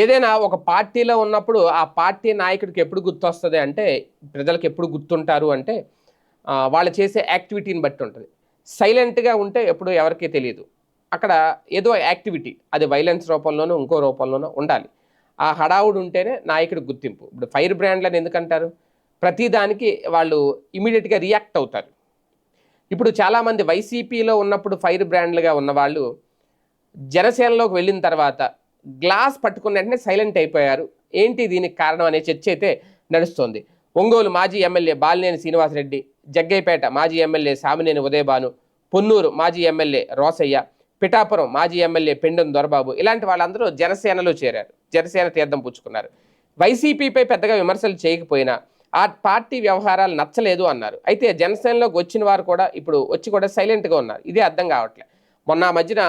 ఏదైనా ఒక పార్టీలో ఉన్నప్పుడు ఆ పార్టీ నాయకుడికి ఎప్పుడు గుర్తొస్తుంది అంటే ప్రజలకు ఎప్పుడు గుర్తుంటారు అంటే వాళ్ళు చేసే యాక్టివిటీని బట్టి ఉంటుంది. సైలెంట్గా ఉంటే ఎప్పుడు ఎవరికీ తెలియదు. అక్కడ ఏదో యాక్టివిటీ అది వైలెన్స్ రూపంలోనూ ఇంకో రూపంలోనూ ఉండాలి. ఆ హడావుడు ఉంటేనే నాయకుడికి గుర్తింపు. ఇప్పుడు ఫైర్ బ్రాండ్లని ఎందుకంటారు? ప్రతిదానికి వాళ్ళు ఇమీడియట్గా రియాక్ట్ అవుతారు. ఇప్పుడు చాలామంది వైసీపీలో ఉన్నప్పుడు ఫైర్ బ్రాండ్లుగా ఉన్నవాళ్ళు జనసేనలోకి వెళ్ళిన తర్వాత గ్లాస్ పట్టుకున్న వెంటనే సైలెంట్ అయిపోయారు. ఏంటి దీనికి కారణం అనే చర్చ అయితే నడుస్తోంది. ఒంగోలు మాజీ ఎమ్మెల్యే బాలినేని శ్రీనివాసరెడ్డి జగ్గైపేట మాజీ ఎమ్మెల్యే సామినేని ఉదయభాను పొన్నూరు మాజీ ఎమ్మెల్యే రోసయ్య పిఠాపురం మాజీ ఎమ్మెల్యే పెండం దొరబాబు ఇలాంటి వాళ్ళందరూ జనసేనలో చేరారు. జనసేన తీర్థం పుచ్చుకున్నారు. వైసీపీపై పెద్దగా విమర్శలు చేయకపోయినా ఆ పార్టీ వ్యవహారాలు నచ్చలేదు అన్నారు. అయితే జనసేనలోకి వచ్చిన వారు కూడా ఇప్పుడు వచ్చి కూడా సైలెంట్గా ఉన్నారు. ఇదే అర్థం కావట్లే. మొన్న మధ్యన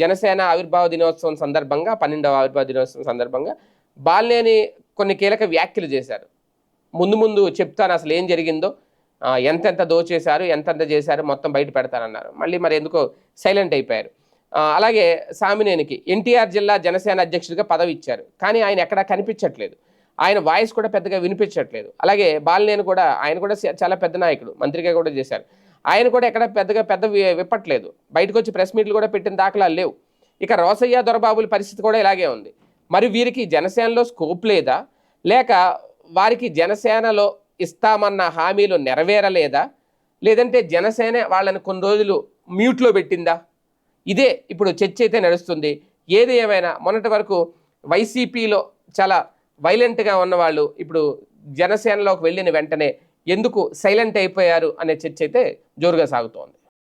జనసేన ఆవిర్భావ దినోత్సవం సందర్భంగా పన్నెండవ ఆవిర్భావ దినోత్సవం సందర్భంగా బాలినేని కొన్ని కీలక వ్యాఖ్యలు చేశారు. ముందు ముందు చెప్తాను అసలు ఏం జరిగిందో. ఎంతెంత దోచేశారు ఎంతెంత చేశారు మొత్తం బయట పెడతానన్నారు. మళ్ళీ మరి ఎందుకో సైలెంట్ అయిపోయారు. అలాగే సామినేనికి ఎన్టీఆర్ జిల్లా జనసేన అధ్యక్షుడిగా పదవి ఇచ్చారు. కానీ ఆయన ఎక్కడా కనిపించట్లేదు. ఆయన వాయిస్ కూడా పెద్దగా వినిపించట్లేదు. అలాగే బాలినేని కూడా ఆయన కూడా చాలా పెద్ద నాయకుడు మంత్రిగా కూడా చేశారు. ఆయన కూడా ఎక్కడ పెద్దగా పెద్ద విప్పట్లేదు. బయటకు వచ్చి ప్రెస్ మీట్లు కూడా పెట్టిన దాఖలాలు లేవు. ఇక రోసయ్య దొరబాబుల పరిస్థితి కూడా ఇలాగే ఉంది. మరి వీరికి జనసేనలో స్కోప్ లేదా? లేక వారికి జనసేనలో ఇస్తామన్న హామీలు నెరవేరలేదా? లేదంటే జనసేన వాళ్ళని కొన్ని రోజులు మ్యూట్లో పెట్టిందా? ఇదే ఇప్పుడు చర్చ అయితే నడుస్తుంది. ఏది ఏమైనా మొన్నటి వరకు వైసీపీలో చాలా వైలెంట్గా ఉన్నవాళ్ళు ఇప్పుడు జనసేనలోకి వెళ్ళిన వెంటనే ఎందుకు సైలెంట్ అయిపోయారు అనే చర్చ అయితే జోరుగా సాగుతోంది.